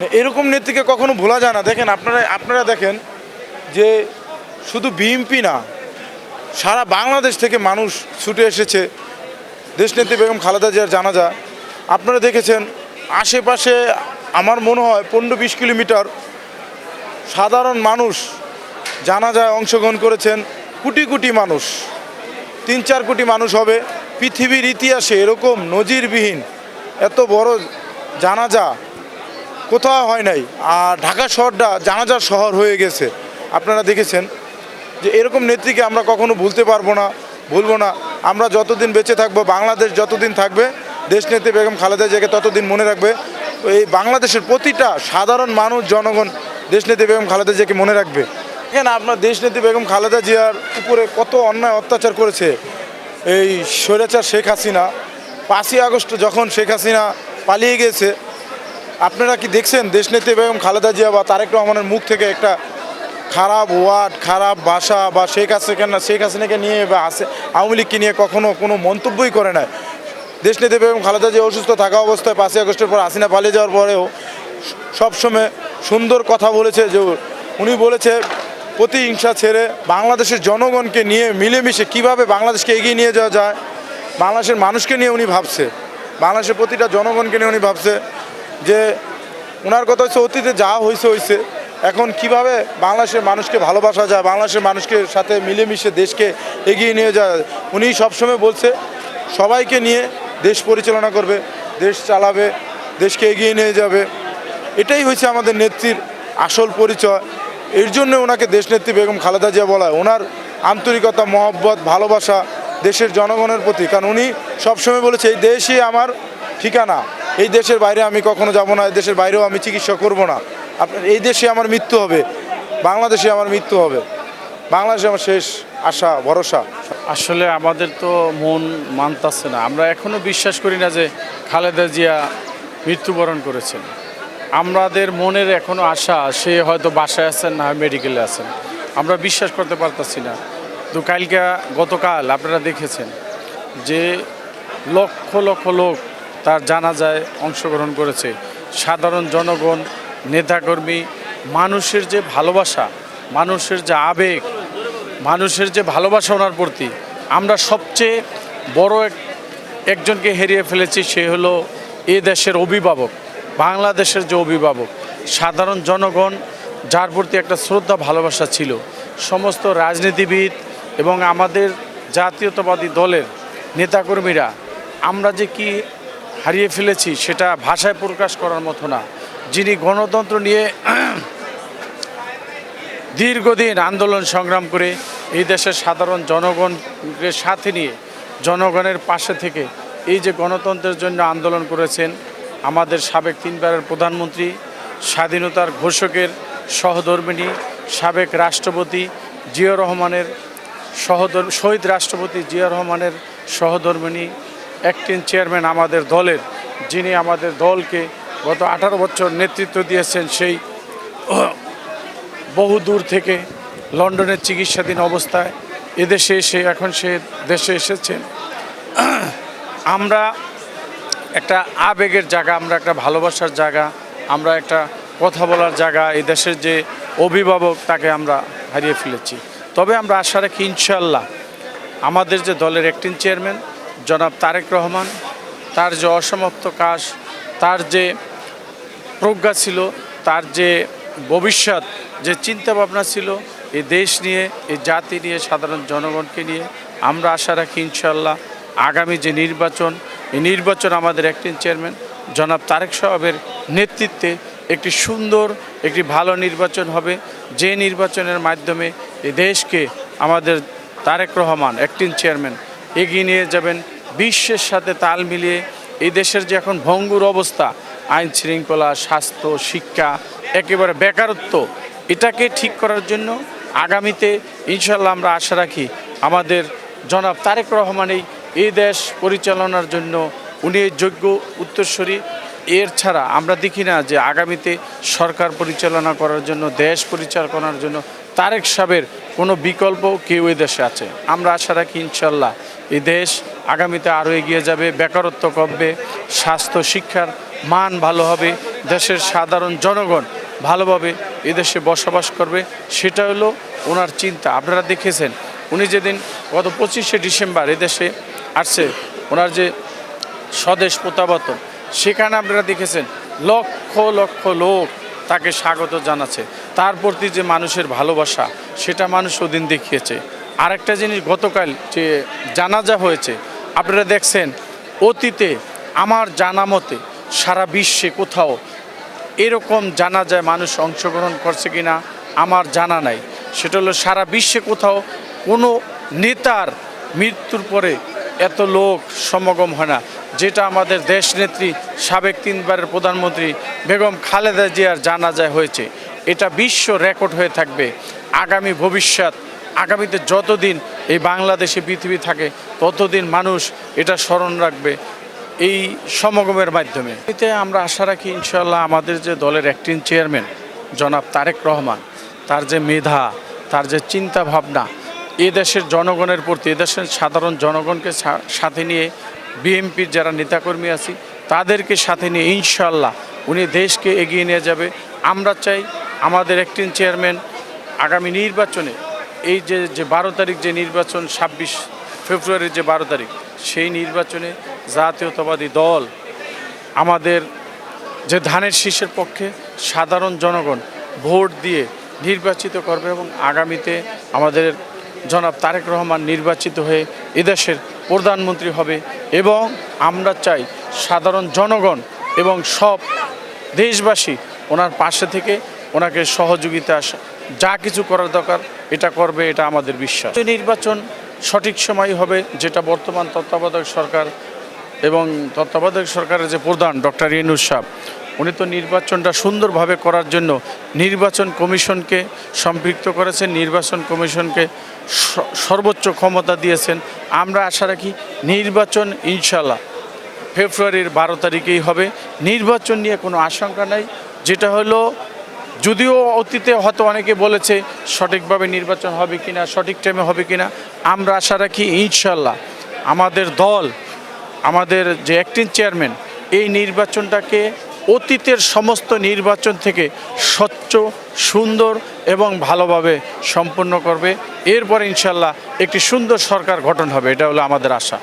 এরকম নেত্রীকে কখনো ভোলা যায় না। দেখেন, আপনারা আপনারা দেখেন যে শুধু বিএমপি না, সারা বাংলাদেশ থেকে মানুষ ছুটে এসেছে। দেশনেত্রী বেগম খালেদা জিয়ার জানাজা। আপনারা দেখেছেন, আশেপাশে আমার মনে হয় পনেরো বিশ কিলোমিটার সাধারণ মানুষ জানাজায় অংশগ্রহণ করেছেন কোটি কোটি মানুষ। তিন চার কোটি মানুষ হবে। পৃথিবীর ইতিহাসে এরকম নজিরবিহীন এত বড় জানাজা কোথাও হয় নাই। আর ঢাকা শহরটা জানাজার শহর হয়ে গেছে। আপনারা দেখেছেন যে এরকম নেত্রীকে আমরা কখনো ভুলতে পারব না, ভুলবো না। আমরা যতদিন বেঁচে থাকব, বাংলাদেশ যতদিন থাকবে, দেশনেত্রী বেগম খালেদা জিয়াকে ততদিন মনে রাখবে। এই বাংলাদেশের প্রতিটা সাধারণ মানুষ, জনগণ দেশনেত্রী বেগম খালেদা জিয়াকে মনে রাখবে। এখানে আপনার দেশনেত্রী বেগম খালেদা জিয়ার উপরে কত অন্যায় অত্যাচার করেছে। এই স্বৈরাচার শেখ হাসিনা, পাঁচই আগস্ট যখন শেখ হাসিনা পালিয়ে গেছে আপনারা কি দেখছেন? দেশনেত্রী বেগম খালেদা জিয়া বা তারেক রহমানের মুখ থেকে একটা খারাপ ওয়ার্ড, খারাপ ভাষা বা শেখ হাসিনা শেখ হাসিনাকে নিয়ে বা আসে আওয়ামী লীগকে নিয়ে কখনো কোনো মন্তব্যই করে না দেশ দেশনেত্রী বেগম খালেদা জিয়া অসুস্থ থাকা অবস্থায় পাঁচই আগস্টের পর হাসিনা পালিয়ে যাওয়ার পরেও সবসময় সুন্দর কথা বলেছে যে উনি বলেছে, প্রতিহিংসা ছেড়ে বাংলাদেশের জনগণকে নিয়ে মিলেমিশে কীভাবে বাংলাদেশকে এগিয়ে নিয়ে যাওয়া যায়, বাংলাদেশের মানুষকে নিয়ে উনি ভাবছে, বাংলাদেশের প্রতিটা জনগণকে নিয়ে উনি ভাবছে। যে ওনার কথা হচ্ছে অতীতে যা হয়েছে হয়েছে এখন কীভাবে বাংলাদেশের মানুষকে ভালোবাসা যায়, বাংলাদেশের মানুষকে সাথে মিলেমিশে দেশকে এগিয়ে নিয়ে যায়, উনি সবসময় বলছে, সবাইকে নিয়ে দেশ পরিচালনা করবে, দেশ চালাবে, দেশকে এগিয়ে নিয়ে যাবে। এটাই হয়েছে আমাদের নেত্রীর আসল পরিচয়। এর জন্য ওনাকে দেশনেত্রী বেগম খালেদা জিয়া বলা ওনার আন্তরিকতা, মহব্বত, ভালোবাসা দেশের জনগণের প্রতি। কারণ উনি সবসময় বলেছে, এই দেশই আমার ঠিকানা। এই দেশের বাইরে আমি কখনো যাব না, এই দেশের বাইরেও আমি চিকিৎসা করব না। আপনার এই দেশে আমার মৃত্যু হবে, বাংলাদেশে আমার মৃত্যু হবে। বাংলাদেশে আমার শেষ আশা, ভরসা। আসলে আমাদের তো মন মানতাছে না। আমরা এখনও বিশ্বাস করি না যে খালেদা জিয়া মৃত্যুবরণ করেছেন। আমাদের মনের এখনও আশা, সে হয়তো বাসায় আছেন না, মেডিকেলে আছেন। আমরা বিশ্বাস করতে পারতাছি না। তো কালকে গতকাল আপনারা দেখেছেন যে লক্ষ লক্ষ লোক তার জানাজায় অংশগ্রহণ করেছে। সাধারণ জনগণ, নেতাকর্মী, মানুষের যে ভালোবাসা, মানুষের যে আবেগ, মানুষের যে ভালোবাসা ওনার প্রতি, আমরা সবচেয়ে বড় এক, একজনকে হারিয়ে ফেলেছি সে হলো এ দেশের অভিভাবক, বাংলাদেশের যে অভিভাবক। সাধারণ জনগণ, যার প্রতি একটা শ্রদ্ধা, ভালোবাসা ছিল। সমস্ত রাজনীতিবিদ এবং আমাদের জাতীয়তাবাদী দলের নেতাকর্মীরা, আমরা যে কি হারিয়ে ফেলেছি সেটা ভাষায় প্রকাশ করার মতো না। যিনি গণতন্ত্র নিয়ে দীর্ঘদিন আন্দোলন সংগ্রাম করে এই দেশের সাধারণ জনগণকে সাথে নিয়ে, জনগণের পাশে থেকে এই যে গণতন্ত্রের জন্য আন্দোলন করেছেন আমাদের সাবেক তিনবারের প্রধানমন্ত্রী, স্বাধীনতার ঘোষকের সহধর্মিনী সাবেক রাষ্ট্রপতি জিয়া রহমানের সহধর, শহীদ রাষ্ট্রপতি জিয়া রহমানের সহধর্মিনী অ্যাক্টিং চেয়ারম্যান আমাদের দলের, যিনি আমাদের দলকে গত আঠারো বছর নেতৃত্ব দিয়েছেন সেই বহু দূর থেকে লন্ডনের চিকিৎসাধীন অবস্থায় এদেশে এসে, এখন সে দেশে এসেছেন। আমরা একটা আবেগের জায়গা, আমরা একটা ভালোবাসার জায়গা, আমরা একটা কথা বলার জায়গা, এই দেশের যে অভিভাবক তাকে আমরা হারিয়ে ফেলেছি। তবে আমরা আশা রাখি ইনশাল্লাহ আমাদের যে দলের অ্যাক্টিং চেয়ারম্যান জনাব তারেক রহমান, তার যে অসমাপ্ত কাজ, তার যে প্রজ্ঞা ছিল, তার যে ভবিষ্যৎ, যে চিন্তা ভাবনা ছিল এই দেশ নিয়ে এই জাতি নিয়ে, সাধারণ জনগণকে নিয়ে আমরা আশা রাখি ইনশাল্লাহ আগামী যে নির্বাচন এই নির্বাচন আমাদের অ্যাক্টিং চেয়ারম্যান জনাব তারেক সাহেবের নেতৃত্বে একটি সুন্দর, একটি ভালো নির্বাচন হবে। যে নির্বাচনের মাধ্যমে এই দেশকে আমাদের তারেক রহমান অ্যাক্টিং চেয়ারম্যান এগিয়ে নিয়ে যাবেন। বিশ্বের সাথে তাল মিলিয়ে এই দেশের যে এখন ভঙ্গুর অবস্থা, আইন শৃঙ্খলা, স্বাস্থ্য, শিক্ষা, একেবারে বেকারত্ব, এটাকে ঠিক করার জন্য আগামীতে ইনশাল্লাহ আমরা আশা রাখি আমাদের জনাব তারেক রহমানই এই দেশ পরিচালনার জন্য উনি যোগ্য উত্তরস্বরী এর ছাড়া আমরা দেখি না যে আগামীতে সরকার পরিচালনা করার জন্য, দেশ পরিচালনার জন্য তারেক সাহেবের কোনো বিকল্প কেউ এ দেশে আছে। আমরা আশা রাখি ইনশাল্লাহ এই দেশ আগামীতে আরও এগিয়ে যাবে, বেকারত্ব কমবে, স্বাস্থ্য, শিক্ষার মান ভালো হবে, দেশের সাধারণ জনগণ ভালোভাবে এদেশে বসবাস করবে, সেটা হলো ওনার চিন্তা। আপনারা দেখেছেন, উনি যেদিন গত পঁচিশে ডিসেম্বর এদেশে আসছে, ওনার যে স্বদেশ প্রত্যাবর্তন, সেখানে আপনারা দেখেছেন লক্ষ লক্ষ লোক তাকে স্বাগত জানাচ্ছে। তার প্রতি যে মানুষের ভালোবাসা, সেটা মানুষ ওদিন দেখিয়েছে। আরেকটা জিনিস গতকাল যে জানাজা হয়েছে আপনারা দেখছেন অতীতে আমার জানা মতে সারা বিশ্বে কোথাও এরকম জানা যায় মানুষ অংশগ্রহণ করছে কিনা আমার জানা নাই। সেটা হলো সারা বিশ্বে কোথাও কোনো নেতার মৃত্যুর পরে এত লোক সমাগম হয় না। যেটা আমাদের দেশনেত্রী সাবেক তিনবারের প্রধানমন্ত্রী বেগম খালেদা জিয়ার জানাজায় হয়েছে। এটা বিশ্ব রেকর্ড হয়ে থাকবে। আগামী ভবিষ্যৎ আগামীতে যতদিন এই বাংলাদেশে পৃথিবী থাকে, ততদিন মানুষ এটা স্মরণ রাখবে এই সমাগমের মাধ্যমে। এতে আমরা আশা রাখি ইনশাল্লাহ আমাদের যে দলের অ্যাক্টিং চেয়ারম্যান জনাব তারেক রহমান, তার যে মেধা, তার যে চিন্তা ভাবনা এ দেশের জনগণের প্রতি, এদেশের সাধারণ জনগণকে সাথে নিয়ে বিএনপির যারা নেতাকর্মী আছি, তাদেরকে সাথে নিয়ে ইনশাল্লাহ উনি দেশকে এগিয়ে নিয়ে যাবে। আমরা চাই আমাদের অ্যাক্টিং চেয়ারম্যান আগামী নির্বাচনে এই যে যে বারো তারিখ যে নির্বাচন, ছাব্বিশ ফেব্রুয়ারির যে বারো তারিখ, সেই নির্বাচনে জাতীয়তাবাদী দল আমাদের যে ধানের শীষের পক্ষে সাধারণ জনগণ ভোট দিয়ে নির্বাচিত করবে এবং আগামীতে আমাদের জনাব তারেক রহমান নির্বাচিত হয়ে এদেশের প্রধানমন্ত্রী হবে এবং আমরা চাই সাধারণ জনগণ এবং সব দেশবাসী ওনার পাশে থেকে ওনাকে সহযোগিতা যা কিছু করার দরকার, এটা করবে, এটা আমাদের বিশ্বাস। নির্বাচন সঠিক সময় হবে, যেটা বর্তমান তত্ত্বাবধায়ক সরকার এবং তত্ত্বাবধায়ক সরকারের যে প্রধান ডক্টর ইনুস সাহ উনি তো নির্বাচনটা সুন্দরভাবে করার জন্য নির্বাচন কমিশনকে সম্পৃক্ত করেছেন, নির্বাচন কমিশনকে সর্বোচ্চ ক্ষমতা দিয়েছেন। আমরা আশা রাখি নির্বাচন ইনশাল্লাহ ফেব্রুয়ারির বারো তারিখেই হবে। নির্বাচন নিয়ে কোনো আশঙ্কা নাই। যেটা হলো যদিও অতীতে হয়তো অনেকে বলেছে সঠিকভাবে নির্বাচন হবে কিনা, সঠিক টাইমে হবে কিনা, আমরা আশা রাখি ইনশাল্লাহ আমাদের দল, আমাদের যে অ্যাক্টিং চেয়ারম্যান এই নির্বাচনটাকে অতীতের সমস্ত নির্বাচন থেকে স্বচ্ছ, সুন্দর এবং ভালোভাবে সম্পন্ন করবে। এরপরে ইনশাল্লাহ একটি সুন্দর সরকার গঠন হবে, এটা হলো আমাদের আশা।